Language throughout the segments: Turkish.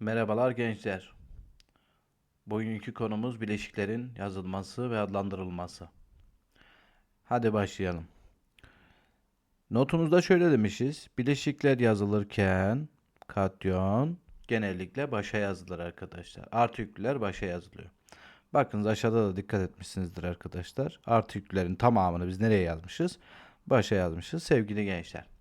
Merhabalar gençler. Bugünkü konumuz bileşiklerin yazılması ve adlandırılması. Hadi başlayalım. Notumuzda şöyle demişiz. Bileşikler yazılırken katyon genellikle başa yazılır arkadaşlar. Artı yüklüler başa yazılıyor. Bakınız aşağıda da dikkat etmişsinizdir arkadaşlar. Artı yüklerin tamamını biz nereye yazmışız? Başa yazmışız sevgili gençler.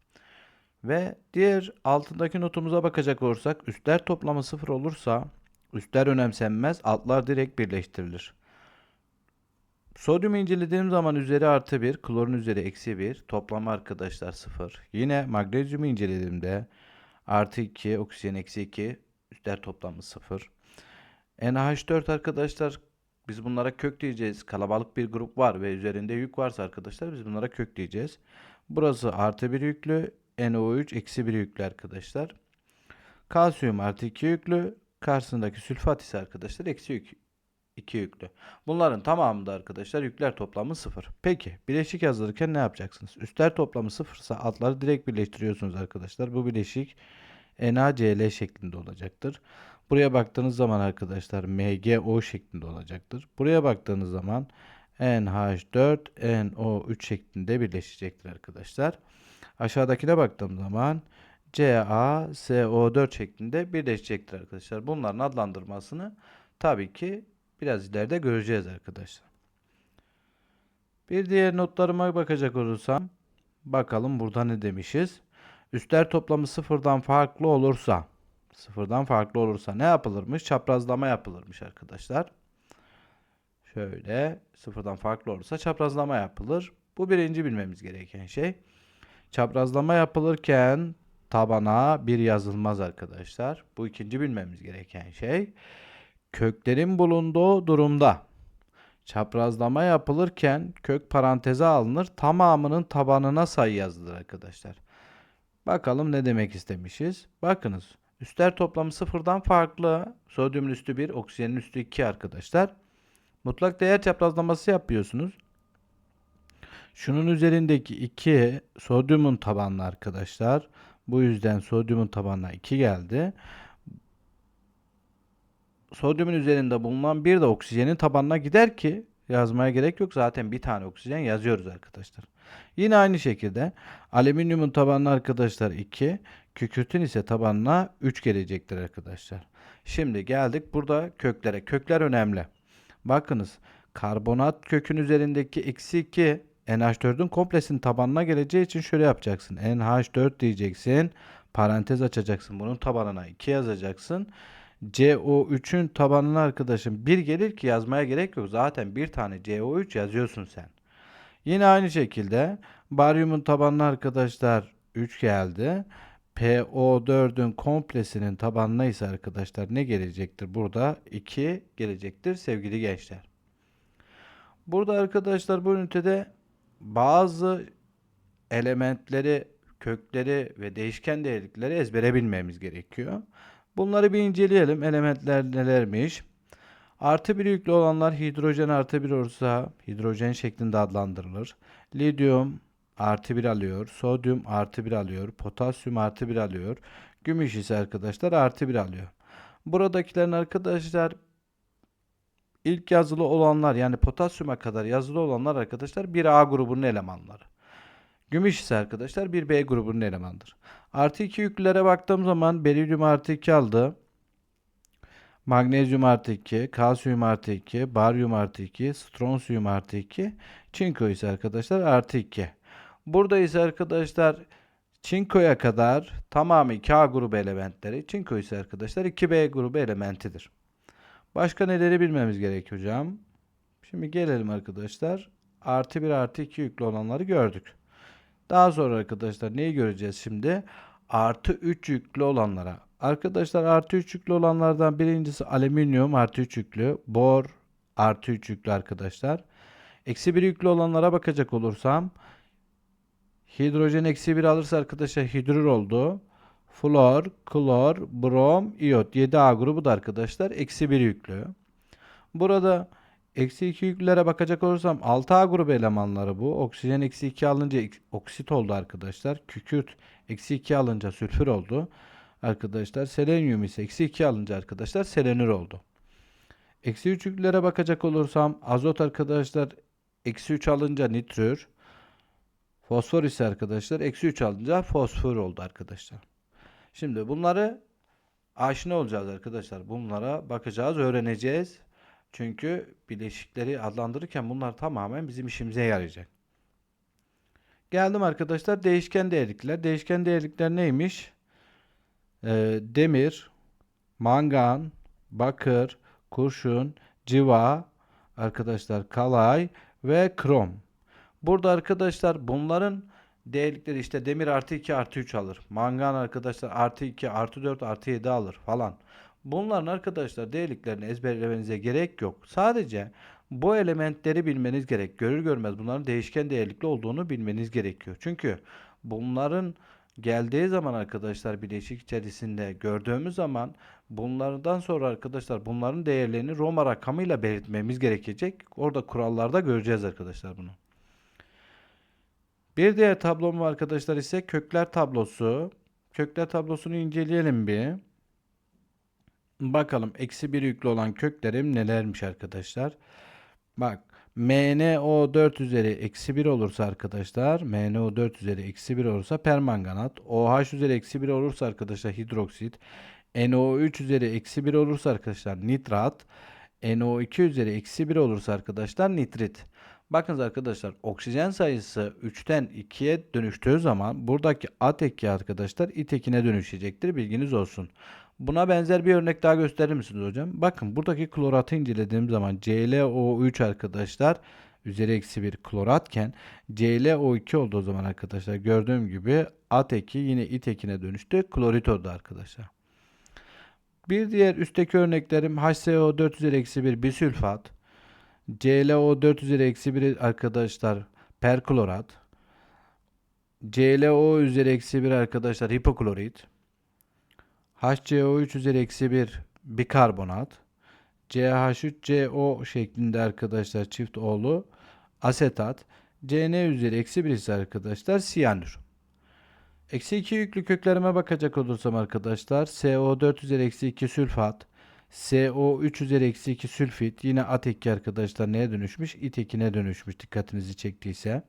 Ve diğer altındaki notumuza bakacak olursak üstler toplamı sıfır olursa üstler önemsenmez altlar direkt birleştirilir. Sodyumu incelediğim zaman üzeri artı 1, klorun üzeri eksi 1, toplamı arkadaşlar 0. Yine magnezyumu incelediğimde artı 2, oksijen eksi 2, üstler toplamı 0. NH4 arkadaşlar biz bunlara kök diyeceğiz. Kalabalık bir grup var ve üzerinde yük varsa arkadaşlar biz bunlara kök diyeceğiz. Burası artı 1 yüklü, NO3 eksi 1 yüklü arkadaşlar. Kalsiyum artı 2 yüklü. Karşısındaki sülfat ise arkadaşlar eksi 2 yüklü. Bunların tamamında arkadaşlar yükler toplamı 0. Peki bileşik yazılırken ne yapacaksınız? Üstler toplamı 0 ise altları direkt birleştiriyorsunuz arkadaşlar. Bu bileşik NaCl şeklinde olacaktır. Buraya baktığınız zaman arkadaşlar MgO şeklinde olacaktır. Buraya baktığınız zaman NH4 NO3 şeklinde birleşecektir arkadaşlar. Aşağıdakine baktığım zaman CaSO4 şeklinde birleşecektir arkadaşlar. Bunların adlandırmasını tabii ki biraz ileride göreceğiz arkadaşlar. Bir diğer notlarıma bakacak olursam bakalım burada ne demişiz? Üstler toplamı sıfırdan farklı olursa sıfırdan farklı olursa ne yapılırmış? Çaprazlama yapılırmış arkadaşlar. Şöyle sıfırdan farklı olursa çaprazlama yapılır. Bu birinci bilmemiz gereken şey. Çaprazlama yapılırken tabana bir yazılmaz arkadaşlar. Bu ikinci bilmemiz gereken şey. Köklerin bulunduğu durumda çaprazlama yapılırken kök paranteze alınır. Tamamının tabanına sayı yazılır arkadaşlar. Bakalım ne demek istemişiz. Bakınız. Üstler toplamı sıfırdan farklı. Sodyumun üstü 1, oksijenin üstü 2 arkadaşlar. Mutlak değer çaprazlaması yapıyorsunuz. Şunun üzerindeki 2 sodyumun tabanlı arkadaşlar. Bu yüzden sodyumun tabanına 2 geldi. Sodyumun üzerinde bulunan bir de oksijenin tabanına gider ki yazmaya gerek yok. Zaten bir tane oksijen yazıyoruz arkadaşlar. Yine aynı şekilde alüminyumun tabanına arkadaşlar 2, kükürtün ise tabanına 3 gelecektir arkadaşlar. Şimdi geldik burada köklere. Kökler önemli. Bakınız karbonat kökün üzerindeki eksi 2 NH4'ün komplesinin tabanına geleceği için şöyle yapacaksın. NH4 diyeceksin. Parantez açacaksın. Bunun tabanına 2 yazacaksın. CO3'ün tabanına arkadaşım 1 gelir ki yazmaya gerek yok. Zaten bir tane CO3 yazıyorsun sen. Yine aynı şekilde baryumun tabanına arkadaşlar 3 geldi. PO4'ün komplesinin tabanına ise arkadaşlar ne gelecektir? Burada 2 gelecektir sevgili gençler. Burada arkadaşlar bu ünitede bazı elementleri, kökleri ve değişken değerlikleri ezbere bilmemiz gerekiyor. Bunları bir inceleyelim. Elementler nelermiş? Artı bir yüklü olanlar hidrojen artı bir olursa hidrojen şeklinde adlandırılır. Lityum artı bir alıyor. Sodyum artı bir alıyor. Potasyum artı bir alıyor. Gümüş ise arkadaşlar artı bir alıyor. Buradakilerin arkadaşlar ilk yazılı olanlar yani potasyuma kadar yazılı olanlar arkadaşlar bir A grubunun elemanları. Gümüş ise arkadaşlar bir B grubunun elemanıdır. Artı 2 yüklülere baktığım zaman berilyum artı 2 aldı. Magnezyum artı 2, kalsiyum artı 2, baryum artı 2, stronsiyum artı 2, çinko ise arkadaşlar artı 2. Burada ise arkadaşlar çinkoya kadar tamamı K grubu elementleri, çinko ise arkadaşlar 2B grubu elementidir. Başka neleri bilmemiz gerek hocam? Şimdi gelelim arkadaşlar. Artı 1 artı 2 yüklü olanları gördük. Daha sonra arkadaşlar neyi göreceğiz şimdi? Artı 3 yüklü olanlara. Arkadaşlar artı 3 yüklü olanlardan birincisi alüminyum artı 3 yüklü. Bor artı 3 yüklü arkadaşlar. Eksi 1 yüklü olanlara bakacak olursam hidrojen eksi 1 alırsa arkadaşlar hidrür oldu. Flor, klor, brom, iyot 7A grubu da arkadaşlar eksi 1 yüklü. Burada eksi 2 yüklülere bakacak olursam 6A grubu elemanları bu. Oksijen eksi 2 alınca oksit oldu arkadaşlar. Kükürt eksi 2 alınca sülfür oldu. arkadaşlar selenyum ise eksi 2 alınca arkadaşlar selenür oldu. Eksi 3 yüklere bakacak olursam azot arkadaşlar eksi 3 alınca nitrür. Fosfor ise arkadaşlar eksi 3 alınca fosfor oldu arkadaşlar. Şimdi bunları aşina olacağız arkadaşlar. Bunlara bakacağız, öğreneceğiz. Çünkü bileşikleri adlandırırken bunlar tamamen bizim işimize yarayacak. Geldim arkadaşlar değişken değerlikler. Değişken değerlikler neymiş? Ee, demir, mangan, bakır, kurşun, civa, arkadaşlar kalay ve krom. Burada arkadaşlar bunların değerlikleri işte demir artı 2 artı 3 alır. Mangan arkadaşlar artı 2 artı 4 artı 7 alır falan. Bunların arkadaşlar değerliklerini ezberlemenize gerek yok. Sadece bu elementleri bilmeniz gerek. Görür görmez bunların değişken değerlikli olduğunu bilmeniz gerekiyor. Çünkü bunların geldiği zaman arkadaşlar bileşik içerisinde gördüğümüz zaman bunlardan sonra arkadaşlar bunların değerlerini Roma rakamıyla belirtmemiz gerekecek. Orada kurallarda göreceğiz arkadaşlar bunu. Bir diğer tablom arkadaşlar ise kökler tablosu. Kökler tablosunu inceleyelim bir. Bakalım eksi bir yüklü olan köklerim nelermiş arkadaşlar. Bak MnO4 üzeri eksi 1 olursa arkadaşlar MnO4 üzeri eksi 1 olursa permanganat. OH üzeri eksi 1 olursa arkadaşlar hidroksit. NO3 üzeri eksi 1 olursa arkadaşlar nitrat. NO2 üzeri eksi 1 olursa arkadaşlar nitrit. Bakınız arkadaşlar oksijen sayısı 3'ten 2'ye dönüştüğü zaman buradaki at eki arkadaşlar it ekine dönüşecektir. Bilginiz olsun. Buna benzer bir örnek daha gösterir misiniz hocam? Bakın buradaki kloratı incelediğim zaman ClO3 arkadaşlar üzeri eksi bir kloratken ClO2 olduğu zaman arkadaşlar gördüğüm gibi at eki yine it ekine dönüştü. Klorit oldu arkadaşlar. Bir diğer üstteki örneklerim HCO4 üzeri eksi 1 bisülfat. ClO4 üzeri eksi 1 arkadaşlar perklorat. ClO üzeri eksi 1 arkadaşlar hipoklorit. HCO3 üzeri eksi 1 bikarbonat. CH3CO şeklinde arkadaşlar çift oğlu asetat. CN üzeri eksi 1 ise arkadaşlar siyanür. Eksi 2 yüklü köklerime bakacak olursam arkadaşlar CO4 üzeri eksi 2 sülfat. CO3 üzeri eksi 2 sülfit. Yine at eki arkadaşlar neye dönüşmüş? İt ekine dönüşmüş dikkatinizi çektiyse.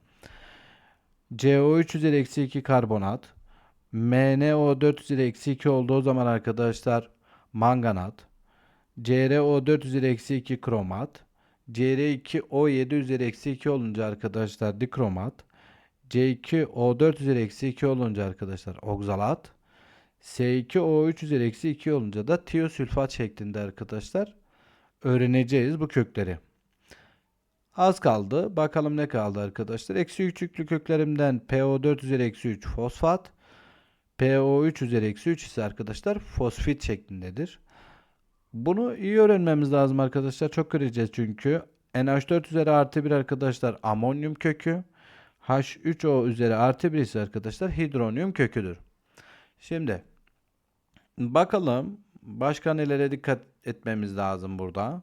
CO3 üzeri eksi 2 karbonat. MnO4 üzeri eksi 2 olduğu zaman arkadaşlar manganat. CrO4 üzeri eksi 2 kromat. Cr2O7 üzeri eksi 2 olunca arkadaşlar dikromat. C2O4 üzeri eksi 2 olunca arkadaşlar oksalat. S2O3 üzeri eksi 2 olunca da tiosülfat şeklinde arkadaşlar öğreneceğiz bu kökleri. Az kaldı. Bakalım ne kaldı arkadaşlar. Eksi 3 yüklü köklerimden PO4 üzeri eksi 3 fosfat. PO3 üzeri eksi 3 ise arkadaşlar fosfit şeklindedir. Bunu iyi öğrenmemiz lazım arkadaşlar. Çok göreceğiz çünkü. NH4 üzeri artı 1 arkadaşlar amonyum kökü. H3O üzeri artı 1 ise arkadaşlar hidronyum köküdür. Şimdi bakalım başka nelere dikkat etmemiz lazım burada.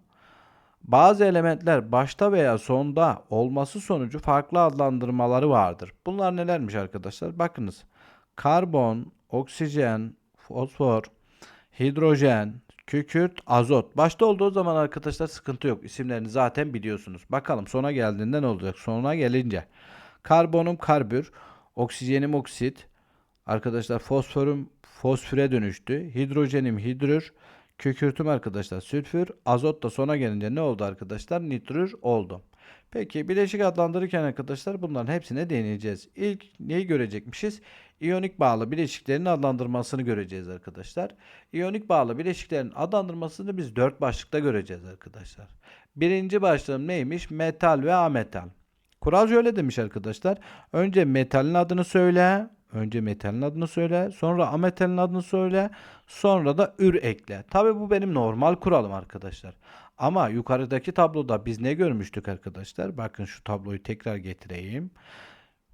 Bazı elementler başta veya sonda olması sonucu farklı adlandırmaları vardır. Bunlar nelermiş arkadaşlar? Bakınız. Karbon, oksijen, fosfor, hidrojen, kükürt, azot. Başta olduğu zaman arkadaşlar sıkıntı yok. İsimlerini zaten biliyorsunuz. Bakalım sona geldiğinde ne olacak? Sona gelince. Karbonum karbür, oksijenim oksit, arkadaşlar fosforum fosfüre dönüştü. Hidrojenim hidrür, kükürtüm arkadaşlar sülfür, azot da sona gelince ne oldu arkadaşlar? Nitrür oldu. Peki bileşik adlandırırken arkadaşlar bunların hepsine değineceğiz. İlk neyi görecekmişiz? İyonik bağlı bileşiklerin adlandırmasını göreceğiz arkadaşlar. İyonik bağlı bileşiklerin adlandırmasını biz dört başlıkta göreceğiz arkadaşlar. Birinci başlığım neymiş? Metal ve ametal. Kural şöyle demiş arkadaşlar. Önce metalin adını söyle. Önce metalin adını söyle. Sonra ametalin adını söyle. Sonra da ür ekle. Tabi bu benim normal kuralım arkadaşlar. Ama yukarıdaki tabloda biz ne görmüştük arkadaşlar? Bakın şu tabloyu tekrar getireyim.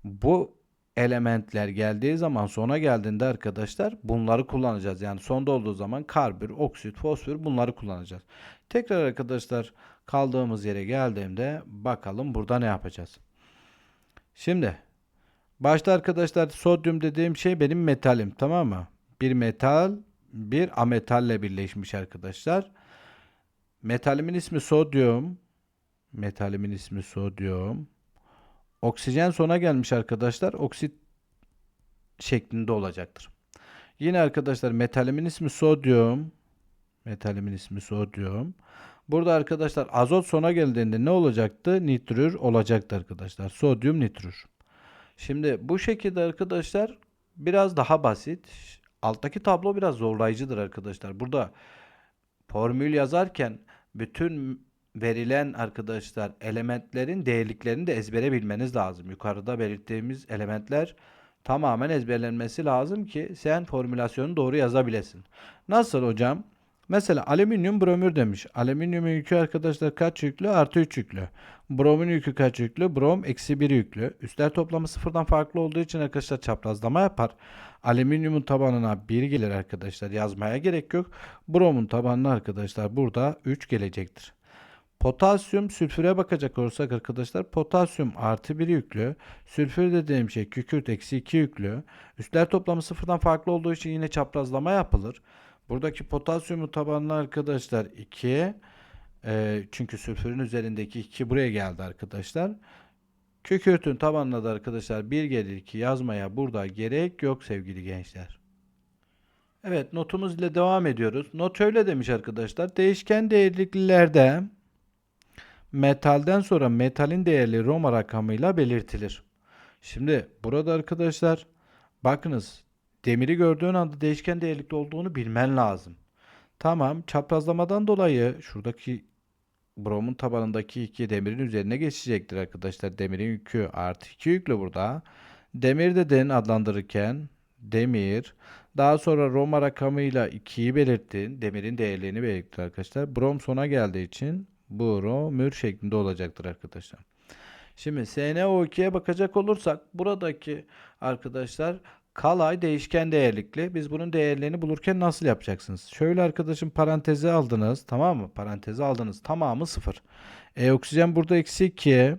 Bu elementler geldiği zaman sona geldiğinde arkadaşlar bunları kullanacağız. Yani sonda olduğu zaman karbür, oksit, fosfor bunları kullanacağız. Tekrar arkadaşlar kaldığımız yere geldiğimde bakalım burada ne yapacağız. Şimdi başta arkadaşlar sodyum dediğim şey benim metalim tamam mı? Bir metal bir ametalle birleşmiş arkadaşlar. Metalimin ismi sodyum. Metalimin ismi sodyum. Oksijen sona gelmiş arkadaşlar. Oksit şeklinde olacaktır. Yine arkadaşlar metalimin ismi sodyum. Metalimin ismi sodyum. Burada arkadaşlar azot sona geldiğinde ne olacaktı? Nitrür olacaktı arkadaşlar. Sodyum nitrür. Şimdi bu şekilde arkadaşlar biraz daha basit. Alttaki tablo biraz zorlayıcıdır arkadaşlar. Burada formül yazarken bütün verilen arkadaşlar elementlerin değerliklerini de ezbere bilmeniz lazım. Yukarıda belirttiğimiz elementler tamamen ezberlenmesi lazım ki sen formülasyonu doğru yazabilesin. Nasıl hocam? Mesela alüminyum bromür demiş. Alüminyumun yükü arkadaşlar kaç yüklü? Artı 3 yüklü. Bromun yükü kaç yüklü? Brom eksi 1 yüklü. Üstler toplamı sıfırdan farklı olduğu için arkadaşlar çaprazlama yapar. Alüminyumun tabanına 1 gelir arkadaşlar. Yazmaya gerek yok. Bromun tabanına arkadaşlar burada 3 gelecektir. Potasyum sülfüre bakacak olursak arkadaşlar potasyum artı 1 yüklü. Sülfür dediğim şey kükürt eksi 2 yüklü. Üstler toplamı sıfırdan farklı olduğu için yine çaprazlama yapılır. Buradaki potasyumun tabanına arkadaşlar 2. Ee, çünkü sülfürün üzerindeki 2 buraya geldi arkadaşlar. Kükürtün tabanına da arkadaşlar 1 gelir ki yazmaya burada gerek yok sevgili gençler. Evet notumuz ile devam ediyoruz. Not şöyle demiş arkadaşlar. Değişken değerliklerde metalden sonra metalin değerli Roma rakamıyla belirtilir. Şimdi burada arkadaşlar bakınız demiri gördüğün anda değişken değerlikli olduğunu bilmen lazım. Tamam çaprazlamadan dolayı şuradaki bromun tabanındaki iki demirin üzerine geçecektir arkadaşlar. Demirin yükü artı 2 yüklü burada. Demir dedin adlandırırken demir daha sonra Roma rakamıyla 2'yi belirttin. Demirin değerlerini belirttin arkadaşlar. Brom sona geldiği için bromür şeklinde olacaktır arkadaşlar. Şimdi SnO2'ye bakacak olursak buradaki arkadaşlar kalay değişken değerlikli. Biz bunun değerlerini bulurken nasıl yapacaksınız? Şöyle arkadaşım paranteze aldınız. Tamam mı? Paranteze aldınız. Tamamı sıfır. E oksijen burada eksi 2.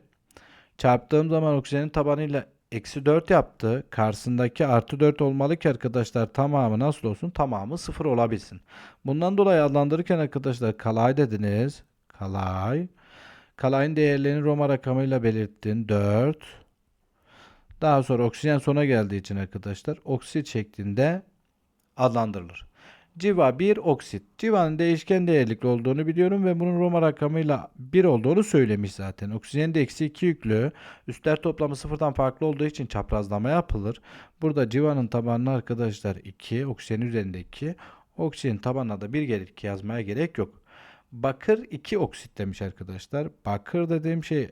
Çarptığım zaman oksijenin tabanıyla eksi 4 yaptı. Karşısındaki artı 4 olmalı ki arkadaşlar tamamı nasıl olsun? Tamamı sıfır olabilsin. Bundan dolayı adlandırırken arkadaşlar kalay dediniz. Kalay. Kalayın değerlerini Roma rakamıyla belirttin. 4. Daha sonra oksijen sona geldiği için arkadaşlar oksit şeklinde adlandırılır. Civa 1 oksit. Civanın değişken değerlikli olduğunu biliyorum ve bunun Roma rakamıyla 1 olduğunu söylemiş zaten. Oksijenin de eksi 2 yüklü. Üstler toplamı sıfırdan farklı olduğu için çaprazlama yapılır. Burada civanın tabanına arkadaşlar 2, oksijenin üzerinde 2. Oksijenin tabanına da 1 gelir ki yazmaya gerek yok. Bakır 2 oksit demiş arkadaşlar. Bakır dediğim şey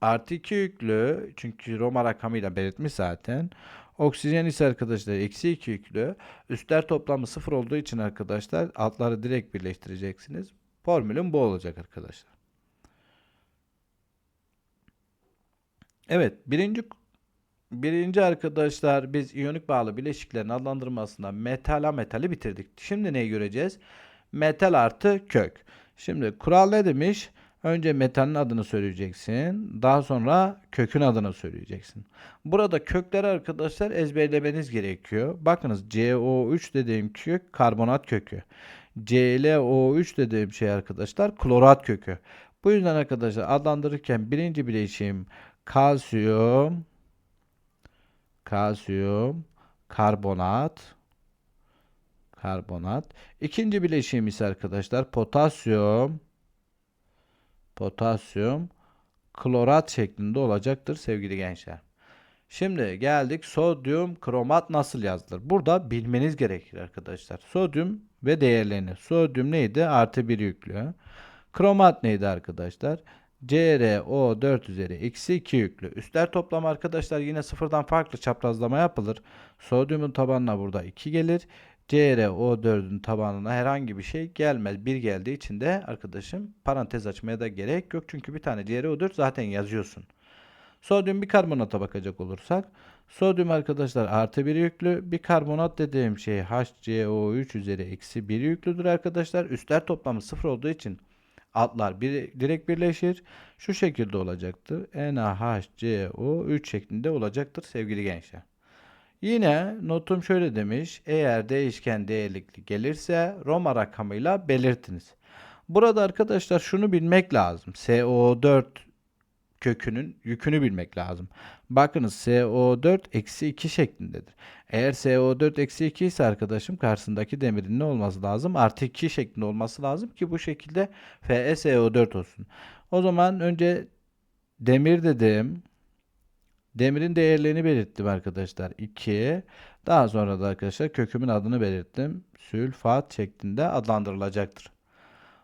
artı 2 yüklü. Çünkü Roma rakamıyla belirtmiş zaten. Oksijen ise arkadaşlar eksi 2 yüklü. Üstler toplamı 0 olduğu için arkadaşlar altları direkt birleştireceksiniz. Formülün bu olacak arkadaşlar. Evet birinci birinci arkadaşlar biz iyonik bağlı bileşiklerin adlandırmasında metal metali bitirdik. Şimdi neyi göreceğiz? Metal artı kök. Şimdi kural ne demiş? Önce metalin adını söyleyeceksin. Daha sonra kökün adını söyleyeceksin. Burada kökleri arkadaşlar ezberlemeniz gerekiyor. Bakınız CO3 dediğim kök karbonat kökü. ClO3 dediğim şey arkadaşlar klorat kökü. Bu yüzden arkadaşlar adlandırırken birinci bileşim kalsiyum kalsiyum karbonat karbonat. İkinci bileşiğim ise arkadaşlar potasyum potasyum klorat şeklinde olacaktır sevgili gençler. Şimdi geldik sodyum kromat nasıl yazılır? Burada bilmeniz gerekir arkadaşlar. Sodyum ve değerlerini. Sodyum neydi? Artı 1 yüklü. Kromat neydi arkadaşlar? CrO4 üzeri eksi 2 yüklü. Üstler toplam arkadaşlar yine sıfırdan farklı çaprazlama yapılır. Sodyumun tabanına burada 2 gelir. CrO4'ün tabanına herhangi bir şey gelmez. Bir geldiği için de arkadaşım parantez açmaya da gerek yok. Çünkü bir tane CrO4 zaten yazıyorsun. Sodyum bir karbonata bakacak olursak. Sodyum arkadaşlar artı bir yüklü. Bir karbonat dediğim şey HCO3 üzeri eksi 1 yüklüdür arkadaşlar. Üstler toplamı sıfır olduğu için altlar bir, direkt birleşir. Şu şekilde olacaktır. NaHCO3 şeklinde olacaktır sevgili gençler. Yine notum şöyle demiş. Eğer değişken değerlikli gelirse Roma rakamıyla belirtiniz. Burada arkadaşlar şunu bilmek lazım. SO4 kökünün yükünü bilmek lazım. Bakınız SO4 eksi 2 şeklindedir. Eğer SO4 eksi 2 ise arkadaşım karşısındaki demirin ne olması lazım? Artı 2 şeklinde olması lazım ki bu şekilde FeSO4 olsun. O zaman önce demir dedim. Demirin değerlerini belirttim arkadaşlar. 2. Daha sonra da arkadaşlar kökümün adını belirttim. Sülfat şeklinde adlandırılacaktır.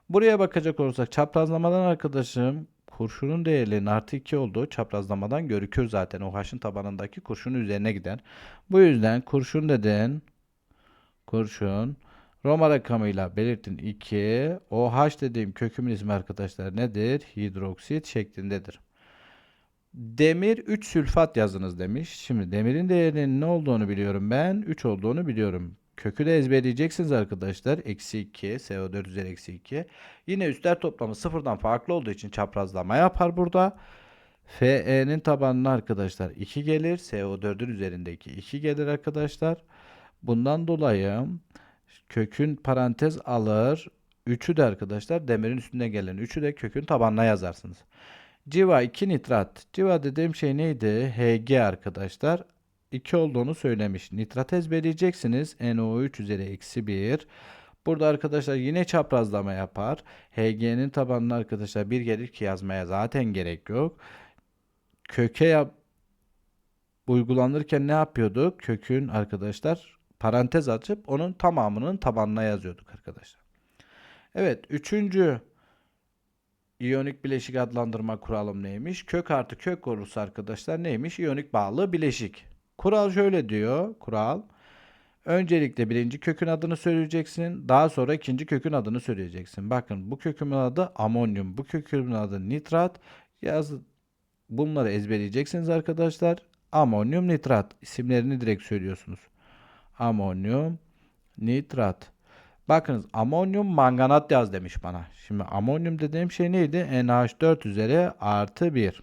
Buraya bakacak olursak çaprazlamadan arkadaşım kurşunun değerlerinin artı 2 olduğu çaprazlamadan görükür zaten. O haşın tabanındaki kurşunun üzerine gider. Bu yüzden kurşun dedin. Kurşun. Roma rakamıyla belirtin 2. OH dediğim kökümün ismi arkadaşlar nedir? Hidroksit şeklindedir. Demir 3 sülfat yazınız demiş. Şimdi demirin değerinin ne olduğunu biliyorum ben. 3 olduğunu biliyorum. Kökü de ezberleyeceksiniz arkadaşlar. Eksi 2, CO4 üzeri eksi 2. Yine üstler toplamı sıfırdan farklı olduğu için çaprazlama yapar burada. FE'nin tabanına arkadaşlar 2 gelir. CO4'ün üzerindeki 2 gelir arkadaşlar. Bundan dolayı kökün parantez alır. 3'ü de arkadaşlar demirin üstüne gelen 3'ü de kökün tabanına yazarsınız. Civa 2 nitrat. Civa dediğim şey neydi? Hg arkadaşlar. 2 olduğunu söylemiş. Nitrat ezberleyeceksiniz. NO3 üzeri eksi 1. Burada arkadaşlar yine çaprazlama yapar. Hg'nin tabanına arkadaşlar 1 gelir ki yazmaya zaten gerek yok. Köke yap uygulanırken ne yapıyorduk? Kökün arkadaşlar parantez açıp onun tamamının tabanına yazıyorduk arkadaşlar. Evet, üçüncü İyonik bileşik adlandırma kuralım neymiş? Kök artı kök olursa arkadaşlar neymiş? İyonik bağlı bileşik. Kural şöyle diyor. Kural. Öncelikle birinci kökün adını söyleyeceksin. Daha sonra ikinci kökün adını söyleyeceksin. Bakın bu kökümün adı amonyum. Bu kökümün adı nitrat. Yaz bunları ezberleyeceksiniz arkadaşlar. Amonyum nitrat isimlerini direkt söylüyorsunuz. Amonyum nitrat. Bakınız amonyum manganat yaz demiş bana. Şimdi amonyum dediğim şey neydi? NH4 üzeri artı 1.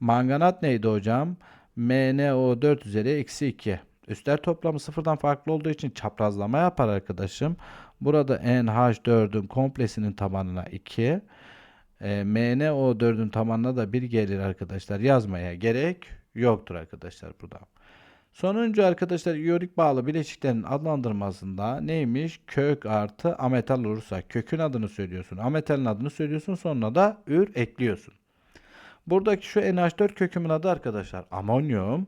Manganat neydi hocam? MnO4 üzeri eksi 2. Üstler toplamı sıfırdan farklı olduğu için çaprazlama yapar arkadaşım. Burada NH4'ün komplesinin tabanına 2. E, MnO4'ün tabanına da 1 gelir arkadaşlar. Yazmaya gerek yoktur arkadaşlar burada. Sonuncu arkadaşlar iyonik bağlı bileşiklerin adlandırmasında neymiş? Kök artı ametal olursa kökün adını söylüyorsun. Ametalin adını söylüyorsun. Sonra da ür ekliyorsun. Buradaki şu NH4 kökümün adı arkadaşlar amonyum.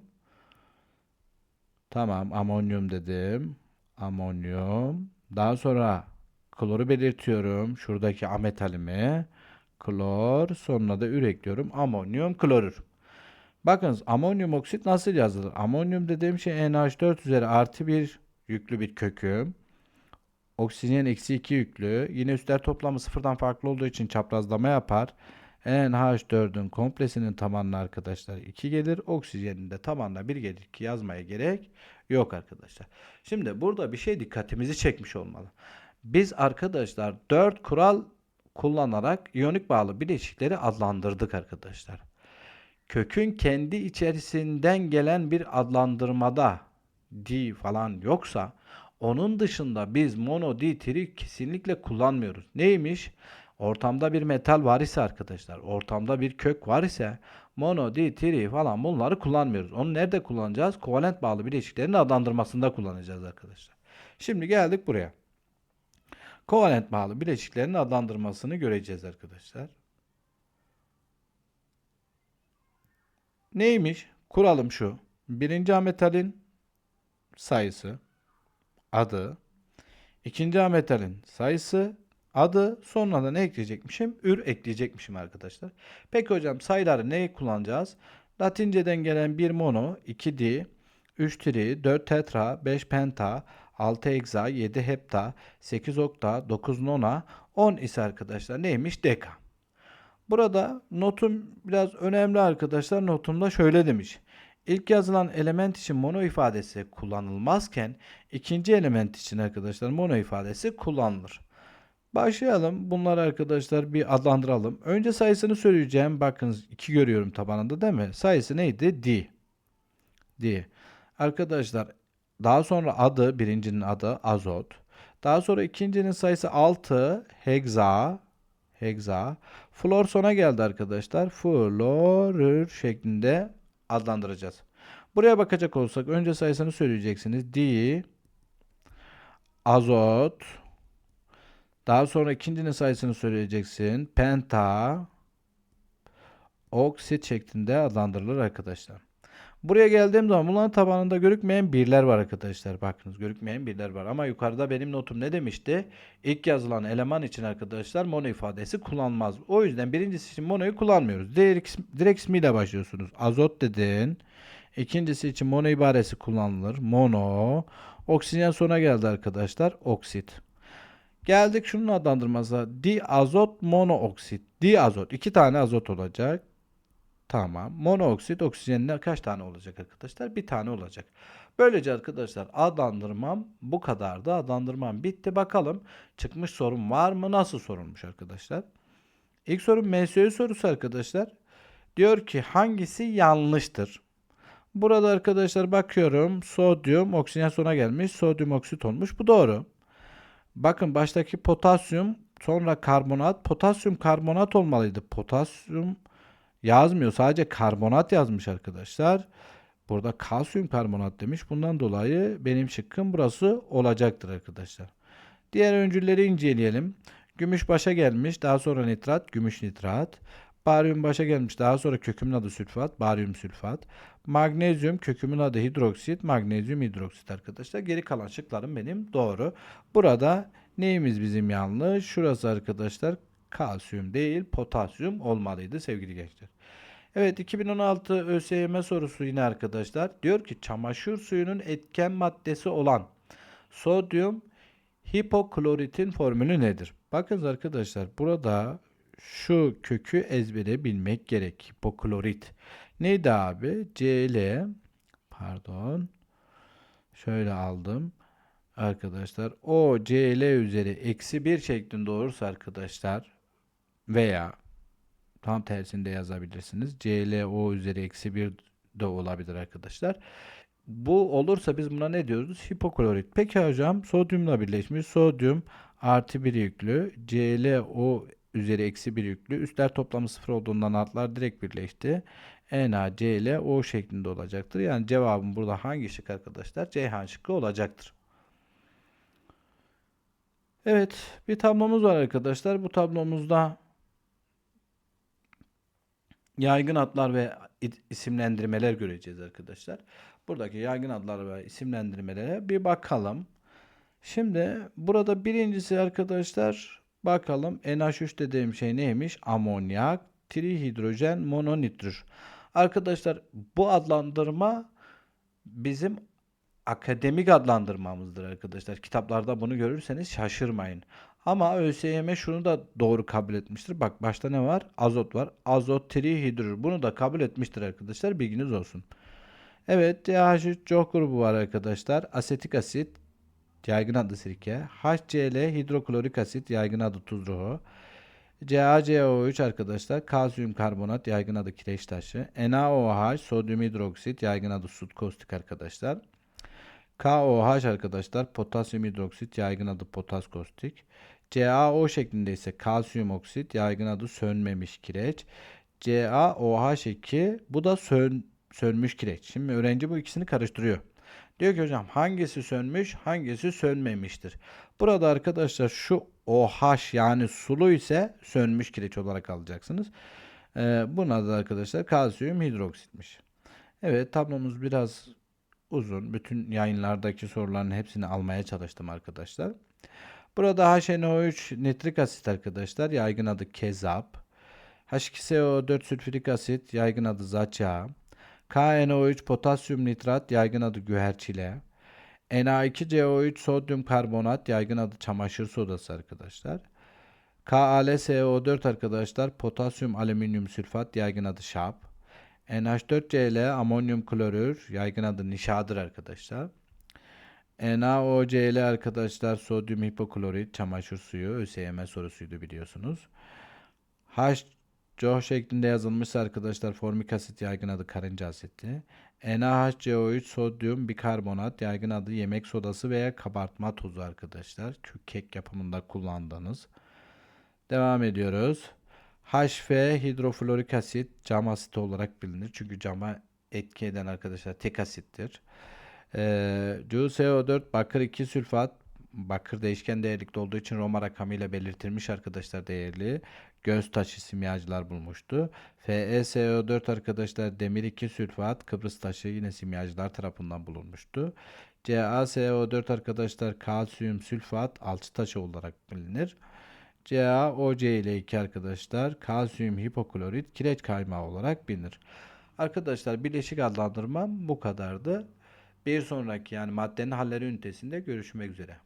Tamam amonyum dedim. Amonyum. Daha sonra kloru belirtiyorum. Şuradaki ametalimi. Klor. Sonra da ür ekliyorum. Amonyum klorür. Bakınız amonyum oksit nasıl yazılır? Amonyum dediğim şey NH4 üzeri artı 1 yüklü bir köküm. Oksijen eksi 2 yüklü. Yine üstler toplamı sıfırdan farklı olduğu için çaprazlama yapar. NH4'ün komplesinin tabanına arkadaşlar 2 gelir. Oksijenin de tabanına 1 gelir ki yazmaya gerek yok arkadaşlar. Şimdi burada bir şey dikkatimizi çekmiş olmalı. Biz arkadaşlar 4 kural kullanarak iyonik bağlı bileşikleri adlandırdık arkadaşlar kökün kendi içerisinden gelen bir adlandırmada di falan yoksa onun dışında biz mono di tri kesinlikle kullanmıyoruz. Neymiş? Ortamda bir metal var ise arkadaşlar, ortamda bir kök var ise mono, di, tri falan bunları kullanmıyoruz. Onu nerede kullanacağız? Kovalent bağlı bileşiklerin adlandırmasında kullanacağız arkadaşlar. Şimdi geldik buraya. Kovalent bağlı bileşiklerin adlandırmasını göreceğiz arkadaşlar. Neymiş? Kuralım şu. Birinci ametalin sayısı, adı. ikinci ametalin sayısı, adı. Sonra da ne ekleyecekmişim? Ür ekleyecekmişim arkadaşlar. Peki hocam sayıları neye kullanacağız? Latinceden gelen 1 mono, 2 di, 3 tri, 4 tetra, 5 penta, 6 hexa, 7 hepta, 8 okta, 9 nona, 10 ise arkadaşlar neymiş? Deka. Burada notum biraz önemli arkadaşlar. Notumda şöyle demiş. İlk yazılan element için mono ifadesi kullanılmazken ikinci element için arkadaşlar mono ifadesi kullanılır. Başlayalım. Bunları arkadaşlar bir adlandıralım. Önce sayısını söyleyeceğim. Bakınız 2 görüyorum tabanında değil mi? Sayısı neydi? D. D. Arkadaşlar daha sonra adı, birincinin adı azot. Daha sonra ikincinin sayısı 6 heksa heksa. Flor sona geldi arkadaşlar. Florür şeklinde adlandıracağız. Buraya bakacak olsak önce sayısını söyleyeceksiniz. Di azot daha sonra ikincinin sayısını söyleyeceksin. Penta oksit şeklinde adlandırılır arkadaşlar. Buraya geldiğim zaman bunların tabanında görükmeyen birler var arkadaşlar. Bakınız görükmeyen birler var. Ama yukarıda benim notum ne demişti? İlk yazılan eleman için arkadaşlar mono ifadesi kullanmaz. O yüzden birincisi için monoyu kullanmıyoruz. Direkt, direkt ismiyle başlıyorsunuz. Azot dedin. İkincisi için mono ibaresi kullanılır. Mono. Oksijen sona geldi arkadaşlar. Oksit. Geldik şunun adlandırmasına. Diazot monooksit. Diazot. iki tane azot olacak. Tamam. Monooksit oksijenle kaç tane olacak arkadaşlar? Bir tane olacak. Böylece arkadaşlar adlandırmam bu kadardı. Adlandırmam bitti. Bakalım çıkmış sorun var mı? Nasıl sorulmuş arkadaşlar? İlk soru MSÖ sorusu arkadaşlar. Diyor ki hangisi yanlıştır? Burada arkadaşlar bakıyorum. Sodyum oksijen sona gelmiş. Sodyum oksit olmuş. Bu doğru. Bakın baştaki potasyum sonra karbonat. Potasyum karbonat olmalıydı. Potasyum yazmıyor. Sadece karbonat yazmış arkadaşlar. Burada kalsiyum karbonat demiş. Bundan dolayı benim şıkkım burası olacaktır arkadaşlar. Diğer öncülleri inceleyelim. Gümüş başa gelmiş. Daha sonra nitrat, gümüş nitrat. Baryum başa gelmiş. Daha sonra kökümün adı sülfat, baryum sülfat. Magnezyum kökümün adı hidroksit, magnezyum hidroksit arkadaşlar. Geri kalan şıklarım benim doğru. Burada neyimiz bizim yanlış? Şurası arkadaşlar kalsiyum değil potasyum olmalıydı sevgili gençler. Evet 2016 ÖSYM sorusu yine arkadaşlar. Diyor ki çamaşır suyunun etken maddesi olan sodyum hipokloritin formülü nedir? Bakın arkadaşlar burada şu kökü ezbere bilmek gerek. Hipoklorit. Neydi abi? Cl pardon. Şöyle aldım. Arkadaşlar o Cl üzeri eksi 1 şeklinde olursa arkadaşlar veya tam tersinde yazabilirsiniz. ClO üzeri eksi 1 de olabilir arkadaşlar. Bu olursa biz buna ne diyoruz? Hipoklorit. Peki hocam sodyumla birleşmiş. Sodyum artı 1 yüklü. ClO üzeri eksi 1 yüklü. Üstler toplamı 0 olduğundan altlar direkt birleşti. NaClO şeklinde olacaktır. Yani cevabım burada hangi şık arkadaşlar? Ceyhan şıkkı olacaktır. Evet bir tablomuz var arkadaşlar. Bu tablomuzda yaygın adlar ve isimlendirmeler göreceğiz arkadaşlar. Buradaki yaygın adlar ve isimlendirmelere bir bakalım. Şimdi burada birincisi arkadaşlar bakalım NH3 dediğim şey neymiş? Amonyak, trihidrojen, mononitrür. Arkadaşlar bu adlandırma bizim akademik adlandırmamızdır arkadaşlar. Kitaplarda bunu görürseniz şaşırmayın. Ama ÖSYM şunu da doğru kabul etmiştir. Bak başta ne var? Azot var. Azot trihidrür. Bunu da kabul etmiştir arkadaşlar. Bilginiz olsun. Evet CH3 çok grubu var arkadaşlar. Asetik asit yaygın adı sirke. HCl hidroklorik asit yaygın adı tuz ruhu. CaCO3 arkadaşlar kalsiyum karbonat yaygın adı kireç taşı. NaOH sodyum hidroksit yaygın adı sut kostik arkadaşlar. KOH arkadaşlar potasyum hidroksit yaygın adı potas kostik. CaO şeklinde ise kalsiyum oksit yaygın adı sönmemiş kireç. CaOH2 bu da sön, sönmüş kireç. Şimdi öğrenci bu ikisini karıştırıyor. Diyor ki hocam hangisi sönmüş hangisi sönmemiştir. Burada arkadaşlar şu OH yani sulu ise sönmüş kireç olarak alacaksınız. Ee, buna da arkadaşlar kalsiyum hidroksitmiş. Evet tablomuz biraz uzun. Bütün yayınlardaki soruların hepsini almaya çalıştım arkadaşlar. Burada HNO3 nitrik asit arkadaşlar. Yaygın adı kezap. H2SO4 sülfürik asit. Yaygın adı zaça. KNO3 potasyum nitrat. Yaygın adı güherçile. Na2CO3 sodyum karbonat. Yaygın adı çamaşır sodası arkadaşlar. KAlSO4 arkadaşlar. Potasyum alüminyum sülfat. Yaygın adı şap. NH4Cl amonyum klorür yaygın adı nişadır arkadaşlar. NaOCl arkadaşlar sodyum hipoklorit çamaşır suyu ÖSYM sorusuydu biliyorsunuz. COH şeklinde yazılmışsa arkadaşlar formik asit yaygın adı karınca asiti. NaHCO3 sodyum bikarbonat yaygın adı yemek sodası veya kabartma tozu arkadaşlar. Şu kek yapımında kullandığınız. Devam ediyoruz. HF hidroflorik asit cam asit olarak bilinir. Çünkü cama etki eden arkadaşlar tek asittir. Ee, CuCO4 bakır 2 sülfat bakır değişken değerlikte olduğu için Roma rakamıyla belirtilmiş arkadaşlar değerli. Göz taşı simyacılar bulmuştu. FeSO4 arkadaşlar demir 2 sülfat Kıbrıs taşı yine simyacılar tarafından bulunmuştu. CaSO4 arkadaşlar kalsiyum sülfat alçı taşı olarak bilinir. CaOC ile 2 arkadaşlar kalsiyum hipoklorit kireç kaymağı olarak bilinir. Arkadaşlar bileşik adlandırmam bu kadardı. Bir sonraki yani maddenin halleri ünitesinde görüşmek üzere.